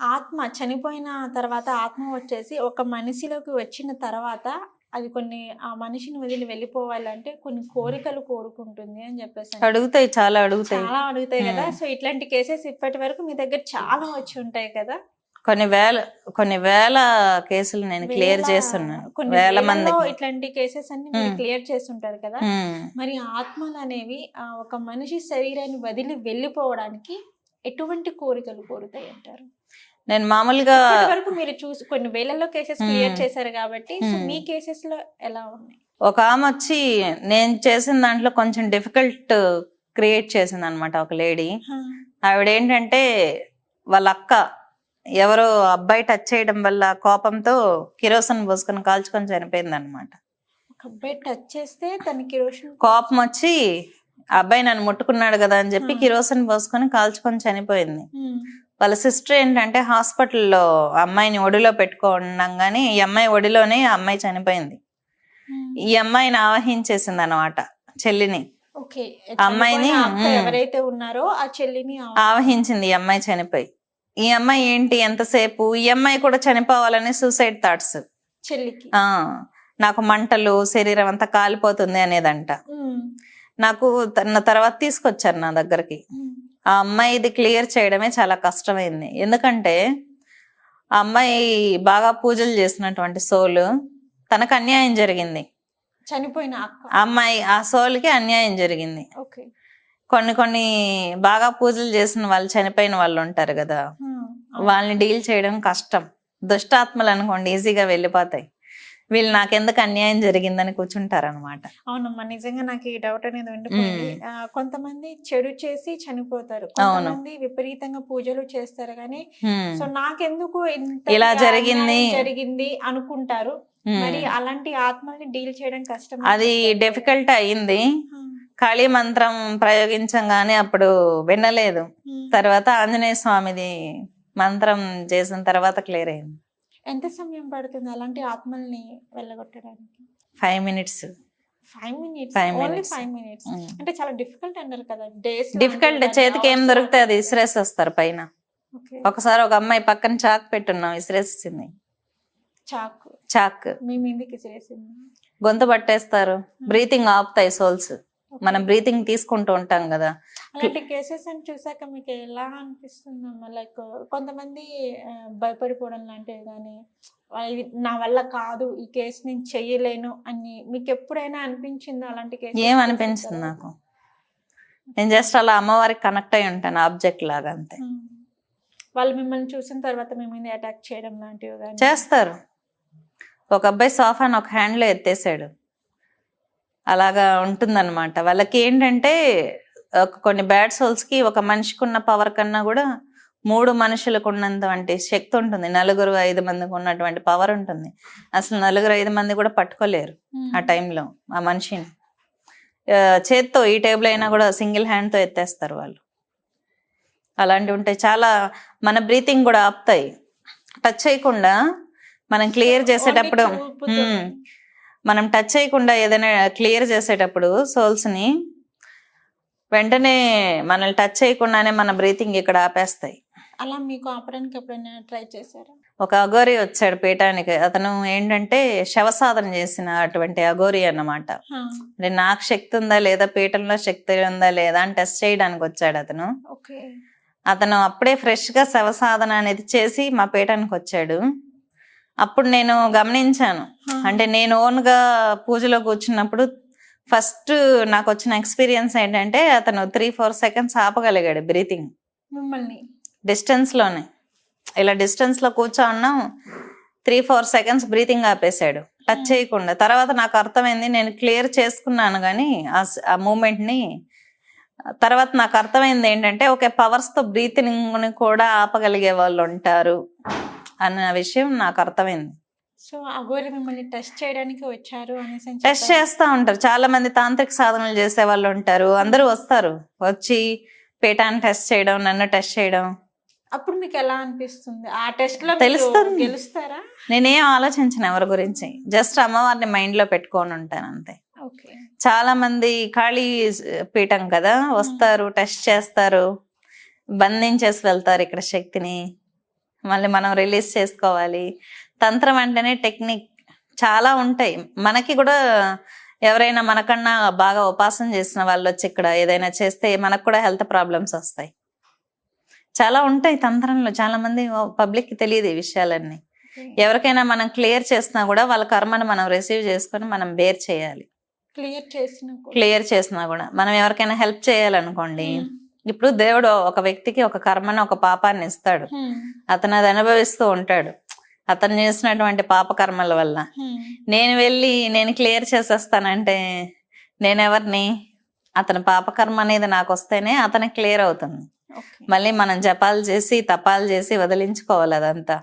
ఆత్మ చనిపోయిన తర్వాత ఆత్మ వచ్చేసి ఒక మనిషిలోకి వచ్చిన తర్వాత అది కొన్ని ఆ మనిషిని వదిలి వెళ్ళిపోవాలంటే కొన్ని కోరికలు కోరుకుంటుంది అని చెప్పేసి. అడుగుతాయి చాలా అడుగుతాయి చాలా అడుగుతాయి కదా. సో ఇట్లాంటి కేసెస్ ఇప్పటి వరకు మీ దగ్గర చాలా వచ్చి ఉంటాయి కదా కొన్ని వేల కొన్ని వేల కేసులు నేను క్లియర్ చేస్తున్నాను కొన్ని వేల మందికి ఇట్లాంటి కేసెస్ అన్ని. క్లియర్ చేస్తుంటారు కదా. మరి ఆత్మలు అనేవి ఒక మనిషి శరీరాన్ని వదిలి వెళ్ళిపోవడానికి ఎటువంటి కోరికలు కోరుతాయి అంటారు నేను మామూలుగా వరకు మీరు చూసి కొన్ని వేలలో కేసెస్ క్లియర్. చేశారు కాబట్టి సో. మీ కేసెస్లో ఎలా ఉన్నాయి ఒక ఆమె వచ్చి నేను చేసిన దాంట్లో కొంచెం డిఫికల్ట్ క్రియేట్ చేసింది అనమాట ఒక లేడీ ఆవిడ ఏంటంటే వాళ్ళ అక్క ఎవరో అబ్బాయి టచ్ చేయడం వల్ల కోపంతో కిరోసన్ పోసుకొని కాల్చుకొని చనిపోయింది అనమాట అబ్బాయి టచ్ చేస్తే తనకి రోషన్ కోపం వచ్చి ఆ అబ్బాయి నన్ను ముట్టుకున్నాడు కదా అని చెప్పి. కిరోసన్ పోసుకొని కాల్చుకొని చనిపోయింది. వాళ్ళ సిస్టర్ ఏంటంటే హాస్పిటల్లో అమ్మాయిని ఒడిలో పెట్టుకోండగానే ఈ అమ్మాయి ఒడిలోనే ఆ అమ్మాయి చనిపోయింది. ఈ అమ్మాయిని ఆవహించేసింది అనమాట చెల్లిని అమ్మాయిని. ఎవరైతే ఉన్నారో ఆ చెల్లిని ఆవహించింది ఈ అమ్మాయి చనిపోయి. ఈ అమ్మాయి ఏంటి? ఎంతసేపు ఈ అమ్మాయి కూడా చనిపోవాలని సూసైడ్ థాట్స్ చెల్లికి. ఆ నాకు మంటలు శరీరం అంతా కాలిపోతుంది అనేదంట. నాకు తన తర్వాత తీసుకొచ్చారు నా దగ్గరికి. ఆ అమ్మాయి ఇది క్లియర్ చేయడమే చాలా కష్టమైంది. ఎందుకంటే ఆ అమ్మాయి బాగా పూజలు చేసినటువంటి సోలు తనకు అన్యాయం జరిగింది. చనిపోయిన అమ్మాయి ఆ సోల్కి అన్యాయం జరిగింది. కొన్ని కొన్ని బాగా పూజలు చేసిన వాళ్ళు చనిపోయిన వాళ్ళు ఉంటారు కదా. వాళ్ళని డీల్ చేయడం కష్టం. దుష్టాత్మలు అనుకోండి ఈజీగా వెళ్ళిపోతాయి. వీళ్ళు నాకెందుకు అన్యాయం జరిగిందని కూర్చుంటారు అనమాట అవునమ్మా నిజంగా నాకు ఈ డౌట్ అనేది ఉండిపోయింది. కొంతమంది చెడు చేసి చనిపోతారు. కొంతమంది విపరీతంగా పూజలు చేస్తారు కానీ సో నాకెందుకు ఇలా జరిగింది. జరిగింది అనుకుంటారు. మరి అలాంటి ఆత్మల్ని డీల్ చేయడం కష్టం అది డిఫికల్ట్ అయింది. కాళీ మంత్రం ప్రయోగించంగానే అప్పుడు వినలేదు. తర్వాత ఆంజనేయ స్వామిది మంత్రం చేసిన తర్వాత క్లియర్ అయింది. ఎంత సమయం పడుతుంది అలాంటి ఆత్మల్ని వెళ్ళగొట్టడానికి? Five minutes five minutes only. Five minutes అంటే చాలా డిఫికల్ట్ అన్నారు కదా డేస్ డిఫికల్ట్ చేతికి ఏం దొరికితే అది విసిరేసి వస్తారు పైన. ఒకసారి ఒక అమ్మాయి పక్కన చాక్ పెట్టున్నాం విసిరేసింది. చాకు. చాక్. మీ మీదకి చేసింది గొంతు పట్టేస్తారు. బ్రీతింగ్ ఆపుతాయి సోల్స్ మనం బ్రీతింగ్ తీసుకుంటూ ఉంటాం కదా. అలాంటి కేసెస్ అని చూసాక మీకు ఎలా అనిపిస్తుందమ్మా? లైక్ కొంతమంది భయపడిపోవడం లాంటివి కానీ నా వల్ల కాదు ఈ కేసు నేను చెయ్యలేను అని మీకు ఎప్పుడైనా అనిపించిందో అలాంటి కేసు ఏం అనిపించింది నాకు? నేను జస్ట్ అలా అమ్మవారికి కనెక్ట్ అయి ఉంటాను ఆబ్జెక్ట్ లాగా అంతే. వాళ్ళు మిమ్మల్ని చూసిన తర్వాత మీ మీద అటాక్ చేయడం లాంటివి చేస్తారు. ఒక అబ్బాయి సోఫాను ఒక హ్యాండ్లో ఎత్తేసాడు. అలాగా ఉంటుందన్నమాట. వాళ్ళకి ఏంటంటే కొన్ని బ్యాడ్ సోల్స్కి ఒక మనిషికి ఉన్న పవర్ కన్నా కూడా మూడు మనుషులకు ఉన్నటువంటి శక్తి ఉంటుంది. నలుగురు ఐదు మందికి ఉన్నటువంటి పవర్ ఉంటుంది. అసలు నలుగురు ఐదు మంది కూడా పట్టుకోలేరు ఆ టైంలో ఆ మనిషిని. చేత్తో ఈ టేబుల్ అయినా కూడా సింగిల్ హ్యాండ్తో ఎత్తేస్తారు వాళ్ళు. అలాంటివి ఉంటాయి. చాలా మన బ్రీతింగ్ కూడా ఆపుతాయి. టచ్ చేయకుండా మనం క్లియర్ చేసేటప్పుడు. మనం టచ్ చేయకుండా ఏదైనా క్లియర్ చేసేటప్పుడు souls ని వెంటనే మనల్ని టచ్ చేయకుండానే మన బ్రీతింగ్ ఇక్కడ ఆపేస్తాయి. అలా మీకు ఆపడానికి ఎప్పుడైనా ట్రై చేశారా? ఒక అఘోరి వచ్చాడు పీఠానికి. అతను ఏంటంటే శవసాధన చేసిన అటువంటి అఘోరి అన్నమాట. అంటే నాకు శక్తి ఉందా లేదా? పీఠంలో శక్తి ఉందా లేదా? అని టెస్ట్ చేయడానికి వచ్చాడు అతను. ఓకే. అతను అప్పుడే ఫ్రెష్గా శవసాధన అనేది చేసి మా పీఠానికి వచ్చాడు. అప్పుడు నేను గమనించాను. అంటే నేను ఓన్గా పూజలో కూర్చున్నప్పుడు ఫస్ట్ నాకు వచ్చిన ఎక్స్పీరియన్స్ ఏంటంటే అతను త్రీ ఫోర్ సెకండ్స్ ఆపగలిగాడు బ్రీతింగ్. మిమ్మల్ని. డిస్టెన్స్లోనే. ఇలా డిస్టెన్స్లో కూర్చోన్నాం త్రీ ఫోర్ సెకండ్స్ బ్రీతింగ్ ఆపేశాడు. టచ్ చేయకుండా. తర్వాత నాకు అర్థమైంది నేను క్లియర్ చేసుకున్నాను కానీ ఆ స- ఆ మూమెంట్ని. తర్వాత నాకు అర్థమైంది ఏంటంటే ఓకే పవర్స్తో బ్రీతింగ్ని కూడా ఆపగలిగే వాళ్ళు ఉంటారు అన్న విషయం నాకు అర్థమైంది. సో అగోరి మిమ్మల్ని టెస్ట్ చేయడానికి వచ్చారు అనేసి అని టెస్ట్. చేస్తూ ఉంటారు. చాలా మంది తాంత్రిక సాధనలు చేసే వాళ్ళు ఉంటారు. అందరూ వస్తారు. వచ్చి పీఠాన్ని టెస్ట్ చేయడం నన్ను టెస్ట్ చేయడం. అప్పుడు మీకు ఎలా అనిపిస్తుంది? ఆ టెస్ట్లో తెలుస్తుంది. మీరు గెలుస్తారా? నేనేం ఆలోచించను ఎవరి గురించి. జస్ట్ అమ్మవారిని మైండ్లో పెట్టుకొని ఉంటాను అంతే. ఓకే. చాలా మంది ఖాళీ పీఠం కదా వస్తారు టెస్ట్ చేస్తారు. బంధించేసి వెళ్తారు ఇక్కడ శక్తిని. మళ్ళీ మనం రిలీజ్ చేసుకోవాలి. తంత్రం అంటేనే టెక్నిక్ చాలా ఉంటాయి. మనకి కూడా ఎవరైనా మనకన్నా బాగా ఉపాసన చేసిన వాళ్ళు వచ్చి ఇక్కడ ఏదైనా చేస్తే మనకు కూడా హెల్త్ ప్రాబ్లమ్స్ వస్తాయి. చాలా ఉంటాయి తంత్రంలో. చాలా మంది పబ్లిక్కి తెలియదు ఈ విషయాలన్నీ. ఎవరికైనా మనం క్లియర్ చేసినా కూడా వాళ్ళ కర్మను మనం రిసీవ్ చేసుకొని మనం బేర్ చేయాలి. క్లియర్ చేసిన. క్లియర్ చేసినా కూడా. మనం ఎవరికైనా హెల్ప్ చేయాలనుకోండి Hmm. ఇప్పుడు దేవుడు ఒక వ్యక్తికి ఒక కర్మను ఒక పాపాన్ని ఇస్తాడు. అతను అది అనుభవిస్తూ ఉంటాడు. అతను చేసినటువంటి పాప కర్మల వల్ల. నేను వెళ్ళి నేను క్లియర్ చేసేస్తానంటే నేను ఎవరిని? అతని పాపకర్మ అనేది నాకు వస్తేనే అతనికి క్లియర్ అవుతుంది. మళ్ళీ మనం జపాలు చేసి తపాలు చేసి వదిలించుకోవాలి అదంతా.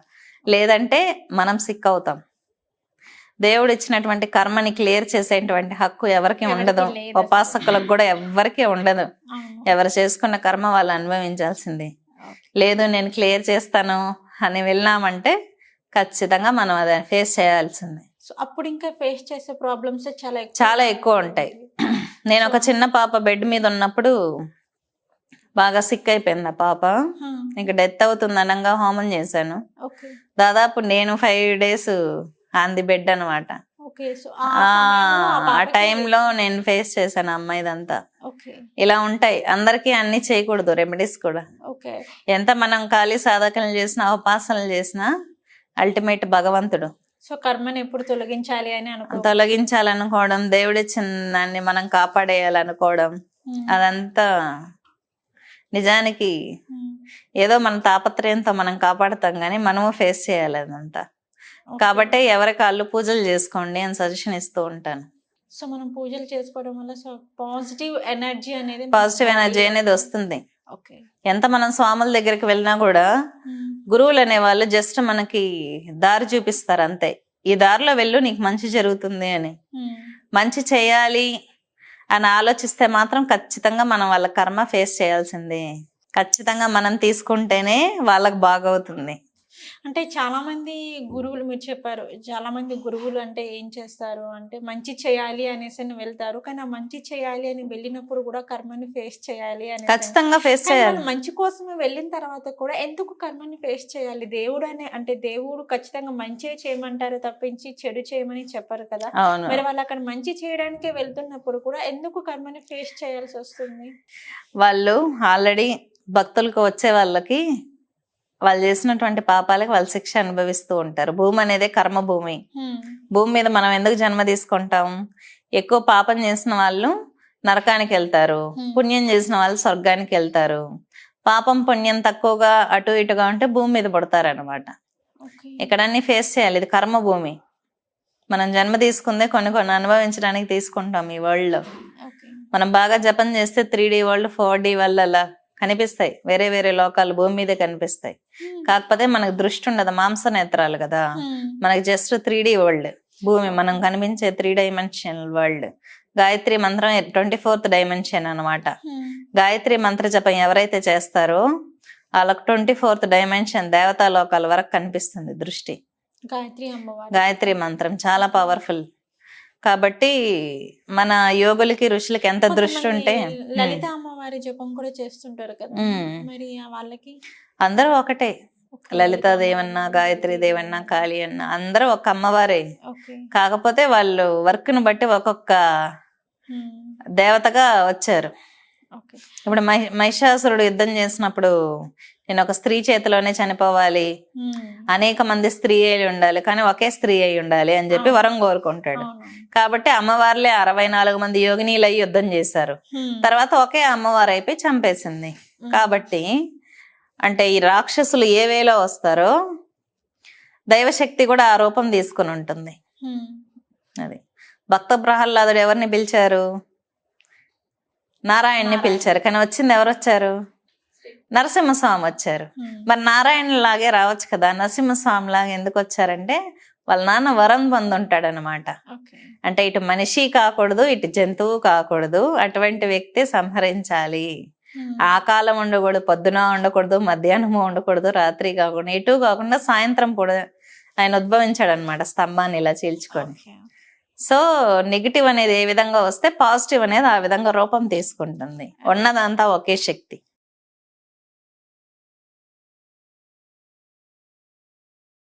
లేదంటే మనం సిక్ అవుతాం. దేవుడు ఇచ్చినటువంటి కర్మని క్లియర్ చేసేటువంటి హక్కు ఎవరికి ఉండదు. ఉపాసకులకు కూడా ఎవరికి ఉండదు. ఎవరు చేసుకున్న కర్మ వాళ్ళు అనుభవించాల్సింది. లేదు నేను క్లియర్ చేస్తాను అని వెళ్ళామంటే ఖచ్చితంగా మనం అది ఫేస్ చేయాల్సింది. సో అప్పుడు ఇంకా ఫేస్ చేసే ప్రాబ్లమ్స్ చాలా ఎక్కువ చాలా ఎక్కువ ఉంటాయి. నేను ఒక చిన్న పాప బెడ్ మీద ఉన్నప్పుడు బాగా సిక్ అయిపోయింది ఆ పాప. ఇంకా డెత్ అవుతుంది అనగా హోమం చేశాను. దాదాపు నేను five days on the bed అనమాట ఆ టైంలో నేను ఫేస్ చేశాను అమ్మాయిదంతా ఇలా ఉంటాయి. అందరికీ అన్ని చేయకూడదు రెమెడీస్ కూడా. ఎంత మనం ఖాళీ సాధకలు చేసినా ఉపాసనలు చేసినా అల్టిమేట్ భగవంతుడు. సో కర్మని ఎప్పుడు తొలగించాలి అని అనుకో తొలగించాలనుకోవడం దేవుడిచ్చిన దాన్ని మనం కాపాడేయాలనుకోవడం. అదంతా నిజానికి. ఏదో మన తాపత్రయంతో మనం కాపాడుతాం కానీ మనము ఫేస్ చేయాలి అదంతా. కాబట్టి ఎవరి కాళ్ళు పూజలు చేసుకోండి అని సజెషన్ ఇస్తూ ఉంటాను. సో మనం పూజలు చేసుకోవడం వల్ల సో పాజిటివ్ ఎనర్జీ అనేది పాజిటివ్ ఎనర్జీ అనేది వస్తుంది. ఓకే. ఎంత మనం స్వాముల దగ్గరికి వెళ్ళినా కూడా గురువులు అనే వాళ్ళు జస్ట్ మనకి దారి చూపిస్తారు అంతే. ఈ దారిలో వెళ్ళు నీకు మంచి జరుగుతుంది అని. మంచి చేయాలి అని ఆలోచిస్తే మాత్రం ఖచ్చితంగా మనం వాళ్ళ కర్మ ఫేస్ చేయాల్సిందే. ఖచ్చితంగా మనం తీసుకుంటేనే వాళ్ళకి బాగవుతుంది. అంటే చాలా మంది గురువులు మీరు చెప్పారు. చాలా మంది గురువులు అంటే ఏం చేస్తారు? అంటే మంచి చేయాలి అనేసి అని వెళ్తారు. కానీ ఆ మంచి చేయాలి అని వెళ్ళినప్పుడు కూడా కర్మని ఫేస్ చేయాలి అని. ఖచ్చితంగా ఫేస్ చేయాలి. మంచి కోసమే వెళ్ళిన తర్వాత కూడా ఎందుకు కర్మని ఫేస్ చేయాలి? దేవుడు అనే అంటే దేవుడు ఖచ్చితంగా మంచి చేయమంటారు తప్పించి చెడు చేయమని చెప్పరు కదా. మరి వాళ్ళు అక్కడ మంచి చేయడానికే వెళ్తున్నప్పుడు కూడా ఎందుకు కర్మని ఫేస్ చేయాల్సి వస్తుంది? వాళ్ళు ఆల్రెడీ భక్తులకు వచ్చే వాళ్ళకి వాళ్ళు చేసినటువంటి పాపాలకి వాళ్ళు శిక్ష అనుభవిస్తూ ఉంటారు. భూమి అనేదే కర్మ భూమి. భూమి మీద మనం ఎందుకు జన్మ తీసుకుంటాం? ఎక్కువ పాపం చేసిన వాళ్ళు నరకానికి వెళ్తారు. పుణ్యం చేసిన వాళ్ళు స్వర్గానికి వెళ్తారు. పాపం పుణ్యం తక్కువగా అటు ఇటుగా ఉంటే భూమి మీద పడతారు అనమాట ఇక్కడ అన్ని ఫేస్ చేయాలి. ఇది కర్మ భూమి. మనం జన్మ తీసుకుందే కొన్ని కొన్ని అనుభవించడానికి తీసుకుంటాం ఈ వరల్డ్లో మనం బాగా జపం చేస్తే three D world four D world అలా కనిపిస్తాయి. వేరే వేరే లోకాలు భూమి మీదే కనిపిస్తాయి. కాకపోతే మనకు దృష్టి ఉండదు. మాంస నేత్రాలు కదా మనకి జస్ట్ త్రీ డి వరల్డ్. భూమి మనం కనిపించే త్రీ డైమెన్షన్ వరల్డ్. గాయత్రి మంత్రం ట్వంటీ ఫోర్త్ డైమెన్షన్ అన్నమాట. గాయత్రి మంత్ర జపం ఎవరైతే చేస్తారో వాళ్ళకి ట్వంటీ ఫోర్త్ డైమెన్షన్ దేవతా లోకాల వరకు కనిపిస్తుంది దృష్టి. గాయత్రి గాయత్రి మంత్రం చాలా పవర్ఫుల్. కాబట్టి మన యోగులకి ఋషులకి ఎంత దృష్టి ఉంటే లలిత అమ్మవారి జపం కూడా చేస్తుంటారు కదా. మరి వాళ్ళకి అందరూ ఒకటే. ఒక లలితా దేవన్న గాయత్రి దేవన్న కాళీ అన్న అందరూ ఒక అమ్మవారే. కాకపోతే వాళ్ళు వర్క్ను బట్టి ఒక్కొక్క. దేవతగా వచ్చారు. ఇప్పుడు మహి మహిషాసురుడు యుద్ధం చేసినప్పుడు నేను ఒక స్త్రీ చేతిలోనే చనిపోవాలి. మ్మ్. అనేక మంది స్త్రీ అయి ఉండాలి కానీ ఒకే స్త్రీ అయి ఉండాలి అని చెప్పి వరం కోరుకుంటాడు. కాబట్టి అమ్మవార్లే అరవై నాలుగు మంది యోగినీలు అయి యుద్ధం చేశారు. మ్మ్. తర్వాత ఒకే అమ్మవారు అయిపోయి చంపేసింది కాబట్టి అంటే ఈ రాక్షసులు ఏ వేలో వస్తారో దైవశక్తి కూడా ఆ రూపం తీసుకుని ఉంటుంది. అది. భక్త ప్రహ్లాదుడు ఎవరిని పిలిచారు? నారాయణ్ని పిలిచారు. కానీ వచ్చింది ఎవరు వచ్చారు నరసింహస్వామి వచ్చారు. మరి నారాయణ లాగే రావచ్చు కదా నరసింహస్వామి లాగా ఎందుకు వచ్చారంటే వాళ్ళ నాన్న వరం పొందుంటాడు అనమాట ఓకే. అంటే ఇటు మనిషి కాకూడదు ఇటు జంతువు కాకూడదు అటువంటి వ్యక్తి సంహరించాలి. ఆ కాలం ఉండకూడదు పొద్దున ఉండకూడదు మధ్యాహ్నము ఉండకూడదు రాత్రి కాకుండా ఎటు కాకుండా సాయంత్రం కూడా ఆయన ఉద్భవించాడు అనమాట స్తంభాన్ని ఇలా చీల్చుకొని. సో నెగిటివ్ అనేది ఏ విధంగా వస్తే పాజిటివ్ అనేది ఆ విధంగా రూపం తీసుకుంటుంది. ఉన్నదంతా ఒకే శక్తి.